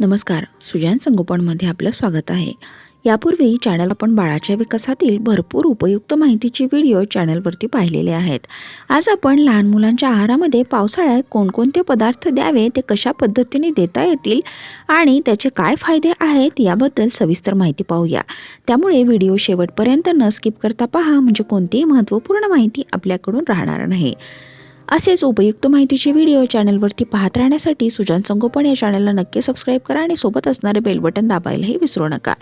नमस्कार. सुजान संगोपनमध्ये आपलं स्वागत आहे. यापूर्वी चॅनल आपण बाळाच्या विकासातील भरपूर उपयुक्त माहितीचे व्हिडिओ चॅनलवरती पाहिलेले आहेत. आज आपण लहान मुलांच्या आहारामध्ये पावसाळ्यात कोणकोणते पदार्थ द्यावे ते कशा पद्धतीने देता येतील आणि त्याचे काय फायदे आहेत याबद्दल सविस्तर माहिती पाहूया. त्यामुळे व्हिडिओ शेवटपर्यंत न स्किप करता पहा म्हणजे कोणतीही महत्त्वपूर्ण माहिती आपल्याकडून राहणार नाही. असेच उपयुक्त माहितीचे व्हिडिओ चॅनलवरती पाहत राहण्यासाठी सुजान संगोपन या चॅनलला नक्की सबस्क्राईब करा आणि सोबत असणारे बेल बटन दाबायलाही विसरू नका.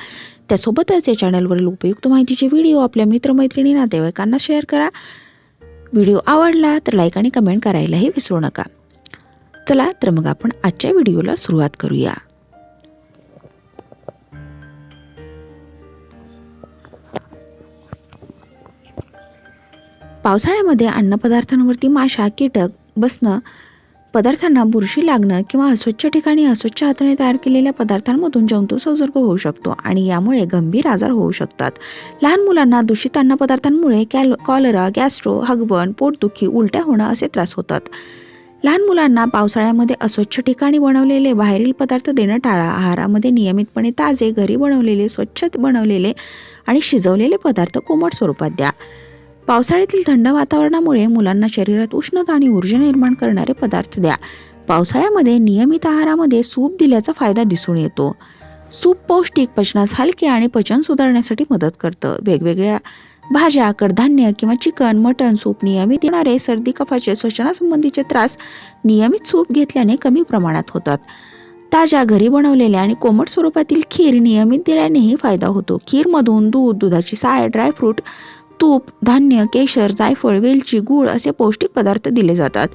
त्यासोबतच या चॅनलवरील उपयुक्त माहितीचे व्हिडिओ आपल्या मित्रमैत्रिणी नातेवाईकांना शेअर करा. व्हिडिओ आवडला तर लाईक आणि कमेंट करायलाही विसरू नका. चला तर मग आपण आजच्या व्हिडिओला सुरुवात करूया. पावसाळ्यामध्ये अन्नपदार्थांवरती माशा कीटक बसणं पदार्थांना बुरशी लागणं किंवा अस्वच्छ ठिकाणी अस्वच्छ हाताने तयार केलेल्या पदार्थांमधून जंतू संसर्ग होऊ शकतो आणि यामुळे गंभीर आजार होऊ शकतात. लहान मुलांना दूषित अन्नपदार्थांमुळे कॅल कॉलरा गॅस्ट्रो हगवण पोटदुखी उलट्या होणं असे त्रास होतात. लहान मुलांना पावसाळ्यामध्ये अस्वच्छ ठिकाणी बनवलेले बाहेरील पदार्थ देणं टाळा आहारामध्ये नियमितपणे ताजे घरी बनवलेले स्वच्छ बनवलेले आणि शिजवलेले पदार्थ कोमट स्वरूपात द्या. पावसाळ्यातील थंड वातावरणामुळे मुलांना शरीरात उष्णता आणि ऊर्जा निर्माण करणारे पदार्थ द्या. पावसाळ्यामध्ये नियमित आहारामध्ये सूप दिल्याचा फायदा दिसून येतो. सूप पौष्टिक पचनास हलके आणि पचन सुधारण्यासाठी मदत करतं. वेगवेगळ्या भाज्या कडधान्य किंवा चिकन मटन सूप नियमित येणारे सर्दी कफाचे श्वसनासंबंधीचे त्रास नियमित सूप घेतल्याने कमी प्रमाणात होतात. ताज्या घरी बनवलेल्या आणि कोमट स्वरूपातील खीर नियमित दिल्यानेही फायदा होतो. खीरमधून दूध दुधाची साय ड्रायफ्रूट तूप धान्य केशर जायफळ वेलची गूळ असे पौष्टिक पदार्थ दिले जातात.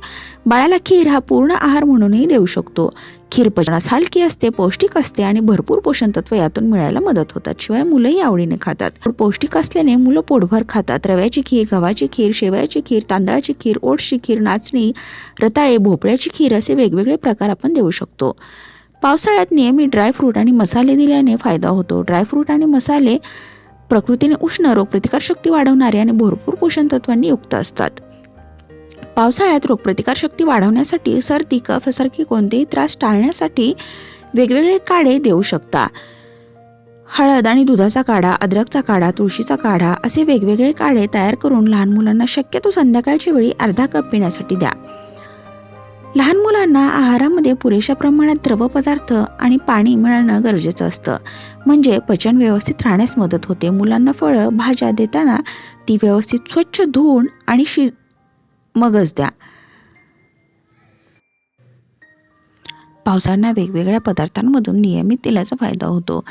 बाळाला खीर हा पूर्ण आहार म्हणूनही देऊ शकतो. खीर पचनास हलकी असते पौष्टिक असते आणि भरपूर पोषण तत्व यातून मिळायला मदत होतात. शिवाय मुलंही आवडीने खातात. पौष्टिक असल्याने मुलं पोटभर खातात. रव्याची खीर गव्हाची खीर शेवयाची खीर तांदळाची खीर ओट्सची खीर नाचणी रताळे भोपळ्याची खीर असे वेगवेगळे प्रकार आपण देऊ शकतो. पावसाळ्यात नेहमी ड्रायफ्रूट आणि मसाले दिल्याने फायदा होतो. ड्रायफ्रूट आणि मसाले प्रकृतीने उष्ण रोगप्रतिकारशक्ती वाढवणारे आणि भरपूर पोषण तत्वांनी युक्त असतात. पावसाळ्यात रोगप्रतिकारशक्ती वाढवण्यासाठी सर्दी कफ कोणतेही त्रास टाळण्यासाठी वेगवेगळे काढे देऊ शकता. हळद आणि दुधाचा काढा अद्रकचा काढा तुळशीचा काढा असे वेगवेगळे काढे तयार करून लहान मुलांना शक्यतो संध्याकाळच्या वेळी अर्धा कप पिण्यासाठी द्या. लहान मुलांना आहारामध्ये पुरेशा प्रमाणात द्रव पदार्थ आणि पाणी मिळणं गरजेचं असतं. म्हणजे पचन व्यवस्थित राहण्यास मदत होते. मुलांना फळं भाज्या देताना ती व्यवस्थित स्वच्छ धुवून आणि शि मगच द्या. पावसाळ्यांना वेगवेगळ्या पदार्थांमधून नियमित तेलाचा फायदा होतो.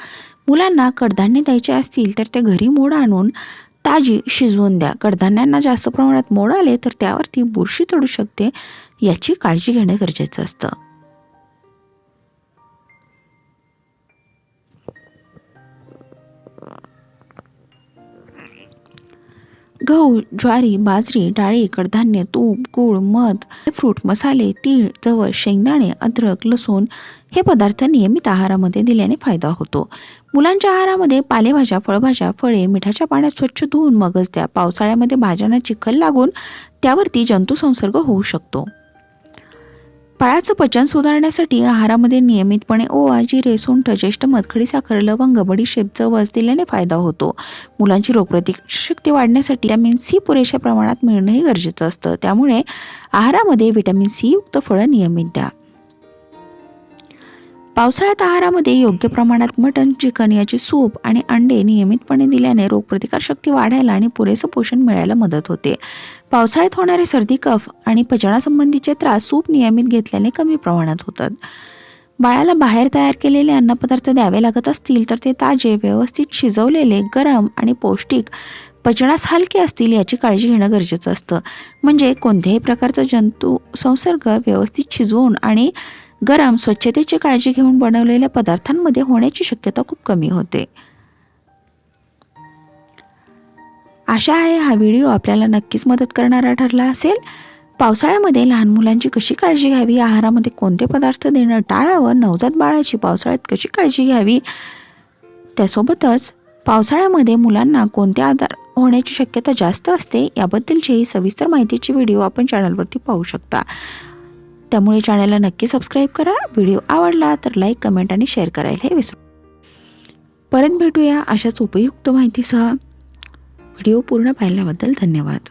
मुलांना कडधान्य द्यायचे असतील तर ते घरी मोड आणून ताजी शिजवून द्या. कडधान्यांना जास्त प्रमाणात मोड आले तर त्यावरती बुरशी चढू शकते याची काळजी घेणं गरजेचं असतं. गहू ज्वारी बाजरी डाळी कडधान्य तूप गूळ मध फ्रूट मसाले तीळ जवळ शेंगदाणे अद्रक लसूण हे पदार्थ नियमित आहारामध्ये दिल्याने फायदा होतो. मुलांच्या आहारामध्ये पालेभाज्या फळभाज्या फळे मिठाच्या पाण्यात स्वच्छ धुवून मगच द्या. पावसाळ्यामध्ये भाज्यांना चिखल लागून त्यावरती जंतुसंसर्ग होऊ शकतो. बाळाचं पचन सुधारण्यासाठी आहारामध्ये नियमितपणे ओवा जिरे सुंठ ज्येष्ठ मधखडी साखर लवंग बडीशेप जवस दिल्याने फायदा होतो. मुलांची रोगप्रतिशक्ती वाढण्यासाठी व्हिटॅमिन सी पुरेशा प्रमाणात मिळणंही गरजेचं असतं. त्यामुळे आहारामध्ये व्हिटॅमिन सी युक्त फळं नियमित द्या. पावसाळ्यात आहारामध्ये योग्य प्रमाणात मटण चिकन याचे सूप आणि अंडे नियमितपणे दिल्याने रोगप्रतिकारशक्ती वाढायला आणि पुरेसं पोषण मिळायला मदत होते. पावसाळ्यात होणारे सर्दी कफ आणि पचनासंबंधीचे त्रास सूप नियमित घेतल्याने कमी प्रमाणात होतात. बाळाला बाहेर तयार केलेले अन्नपदार्थ द्यावे लागत असतील तर ते ताजे व्यवस्थित शिजवलेले गरम आणि पौष्टिक पचनास हलके असतील याची काळजी घेणं गरजेचं असतं. म्हणजे कोणत्याही प्रकारचा जंतू संसर्ग व्यवस्थित शिजवून आणि गरम स्वच्छतेची काळजी घेऊन बनवलेल्या पदार्थांमध्ये होण्याची शक्यता खूप कमी होते. आशा आहे हा व्हिडिओ आपल्याला नक्कीच मदत करणारा ठरला असेल. पावसाळ्यामध्ये लहान मुलांची कशी काळजी घ्यावी? आहारामध्ये कोणते पदार्थ देणं टाळावं? नवजात बाळाची पावसाळ्यात कशी काळजी घ्यावी? त्यासोबतच पावसाळ्यामध्ये मुलांना कोणते आधार होण्याची शक्यता जास्त असते? याबद्दलचीही सविस्तर माहितीची व्हिडिओ आपण चॅनलवरती पाहू शकता. त्यामुळे चॅनलला नक्की सबस्क्राईब करा. व्हिडिओ आवडला तर लाईक कमेंट आणि शेअर करायला हे विसरू परत भेटूया अशाच उपयुक्त माहितीसह. व्हिडिओ पूर्ण पाहिल्याबद्दल धन्यवाद.